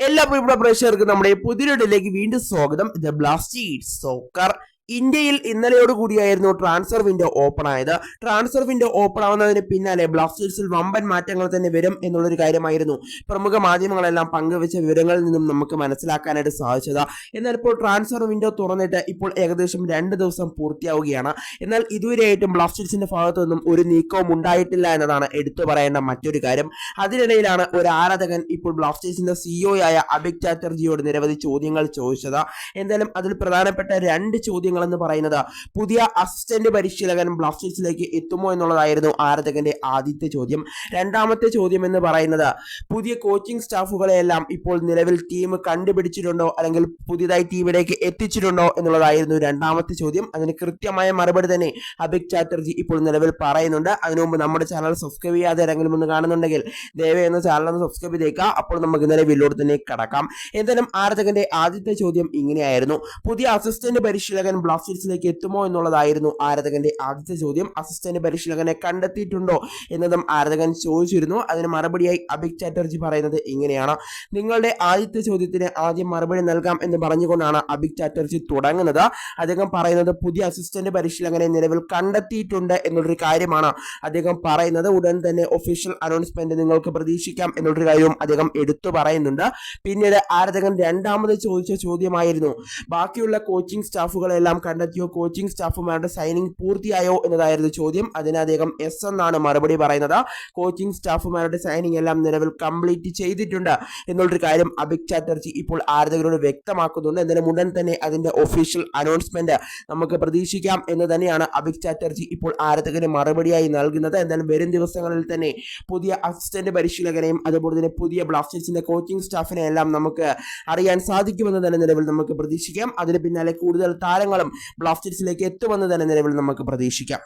എല്ലാ പ്രിയപ്പെട്ട പ്രേക്ഷകർക്കും നമ്മുടെ പുതിയൊരിടയിലേക്ക് വീണ്ടും സ്വാഗതം. ദ ബ്ലാസ്റ്റീഡ് സോക്കർ ഇന്ത്യയിൽ ഇന്നലെയോട് കൂടിയായിരുന്നു ട്രാൻസ്ഫർ വിൻഡോ ഓപ്പൺ ആയത്. ട്രാൻസ്ഫർ വിൻഡോ ഓപ്പൺ ആവുന്നതിന് പിന്നാലെ ബ്ലാസ്റ്റേഴ്സിൽ വമ്പൻ മാറ്റങ്ങൾ തന്നെ വരും എന്നുള്ളൊരു കാര്യമായിരുന്നു. പ്രമുഖ മാധ്യമങ്ങളെല്ലാം പങ്കുവച്ച വിവരങ്ങളിൽ നിന്നും നമുക്ക് മനസ്സിലാക്കാനായിട്ട് സാധിച്ചത്. എന്നാൽ ഇപ്പോൾ ട്രാൻസ്ഫർ വിൻഡോ തുറന്നിട്ട് ഇപ്പോൾ ഏകദേശം രണ്ട് ദിവസം പൂർത്തിയാവുകയാണ്. എന്നാൽ ഇതുവരെയായിട്ടും ബ്ലാസ്റ്റേഴ്സിന്റെ ഭാഗത്തു നിന്നും ഒരു നീക്കവും ഉണ്ടായിട്ടില്ല എന്നതാണ് എടുത്തു പറയേണ്ട മറ്റൊരു കാര്യം. അതിനിടയിലാണ് ഒരു ആരാധകൻ ഇപ്പോൾ ബ്ലാസ്റ്റേഴ്സിന്റെ സിഇഒ ആയ അഭിക് ചാറ്റർജിയോട് നിരവധി ചോദ്യങ്ങൾ ചോദിച്ചത്. എന്തായാലും അതിൽ പ്രധാനപ്പെട്ട രണ്ട് ചോദ്യങ്ങൾ എന്ന് പറയുന്നത് പുതിയ അസിസ്റ്റന്റ് പരിശീലകൻ ബ്ലാസ്റ്റേഴ്സിലേക്ക് എത്തുമോ എന്നുള്ളതായിരുന്നു ആരാധകന്റെ ആദ്യത്തെ ചോദ്യം. രണ്ടാമത്തെ ചോദ്യം എന്ന് പറയുന്നത് പുതിയ കോച്ചിങ് സ്റ്റാഫുകളെയെല്ലാം ഇപ്പോൾ നിലവിൽ ടീം കണ്ടുപിടിച്ചിട്ടുണ്ടോ അല്ലെങ്കിൽ പുതിയതായി ടീമിലേക്ക് എത്തിച്ചിട്ടുണ്ടോ എന്നുള്ളതായിരുന്നു രണ്ടാമത്തെ ചോദ്യം. അതിന് കൃത്യമായ മറുപടി തന്നെ അഭിക് ചാറ്റർജി ഇപ്പോൾ നിലവിൽ പറയുന്നുണ്ട്. അതിനു മുമ്പ് നമ്മുടെ ചാനൽ സബ്സ്ക്രൈബ് ചെയ്യാതെ ആരെങ്കിലും ഒന്ന് കാണുന്നുണ്ടെങ്കിൽ ദയവേ എന്ന ചാനൽ ഒന്ന് സബ്സ്ക്രൈബ് ചെയ്തേക്കുക. അപ്പോൾ നമുക്ക് ഇന്നലെ വില്ലോട് തന്നെ കടക്കാം. എന്തായാലും ആരാധകന്റെ ആദ്യത്തെ ചോദ്യം ഇങ്ങനെയായിരുന്നു. പുതിയ അസിസ്റ്റന്റ് പരിശീലകൻ ബ്ലാസ്റ്റേഴ്സിലേക്ക് എത്തുമോ എന്നുള്ളതായിരുന്നു ആരാധകന്റെ ആദ്യത്തെ ചോദ്യം. അസിസ്റ്റന്റ് പരിശീലകനെ കണ്ടെത്തിയിട്ടുണ്ടോ എന്നതും ആരാധകൻ ചോദിച്ചിരുന്നു. അതിന് മറുപടിയായി അഭിക് ചാറ്റർജി പറയുന്നത് ഇങ്ങനെയാണ്. നിങ്ങളുടെ ആദ്യത്തെ ചോദ്യത്തിന് ആദ്യം മറുപടി നൽകാം എന്ന് പറഞ്ഞുകൊണ്ടാണ് അഭിക് ചാറ്റർജി തുടങ്ങുന്നത്. അദ്ദേഹം പറയുന്നത് പുതിയ അസിസ്റ്റന്റ് പരിശീലകനെ നിലവിൽ കണ്ടെത്തിയിട്ടുണ്ട് എന്നുള്ളൊരു കാര്യമാണ്. അദ്ദേഹം പറയുന്നത് ഉടൻ തന്നെ ഒഫീഷ്യൽ അനൗൺസ്മെന്റ് നിങ്ങൾക്ക് പ്രതീക്ഷിക്കാം എന്നുള്ളൊരു കാര്യവും അദ്ദേഹം എടുത്തു പറയുന്നുണ്ട്. പിന്നീട് ആരാധകൻ രണ്ടാമത് ചോദിച്ച ചോദ്യമായിരുന്നു. ബാക്കിയുള്ള കോച്ചിങ് സ്റ്റാഫുകളെല്ലാം കണ്ടെത്തിയോ? കോച്ചിങ് സ്റ്റാഫുമാരുടെ സൈനിങ് പൂർത്തിയായോ എന്നതായിരുന്നു ചോദ്യം. അതിന് അദ്ദേഹം എസ് എന്നാണ് മറുപടി പറയുന്നത്. കോച്ചിങ് സ്റ്റാഫുമാരുടെ സൈനിങ് എല്ലാം നിലവിൽ കംപ്ലീറ്റ് ചെയ്തിട്ടുണ്ട് എന്നുള്ളൊരു കാര്യം അഭിക് ചാറ്റർജി ഇപ്പോൾ ആരാധകരോട് വ്യക്തമാക്കുന്നുണ്ട്. എന്നാലും ഉടൻ തന്നെ അതിന്റെ ഒഫീഷ്യൽ അനൗൺസ്മെന്റ് നമുക്ക് പ്രതീക്ഷിക്കാം എന്ന് തന്നെയാണ് അഭിക് ചാറ്റർജി ഇപ്പോൾ ആരാധകന് മറുപടിയായി നൽകുന്നത്. എന്നാൽ വരും ദിവസങ്ങളിൽ തന്നെ പുതിയ അസിസ്റ്റന്റ് പരിശീലകനെയും അതുപോലെ തന്നെ പുതിയ ബ്ലാസ്റ്റേഴ്സിന്റെ കോച്ചിങ് സ്റ്റാഫിനെ എല്ലാം നമുക്ക് അറിയാൻ സാധിക്കുമെന്ന് തന്നെ നിലവിൽ നമുക്ക് പ്രതീക്ഷിക്കാം. അതിന് പിന്നാലെ കൂടുതൽ താരങ്ങളും ബ്ലാസ്റ്റേഴ്സിലേക്ക് എത്തുമെന്ന് തന്നെ നിലവിൽ നമുക്ക് പ്രതീക്ഷിക്കാം.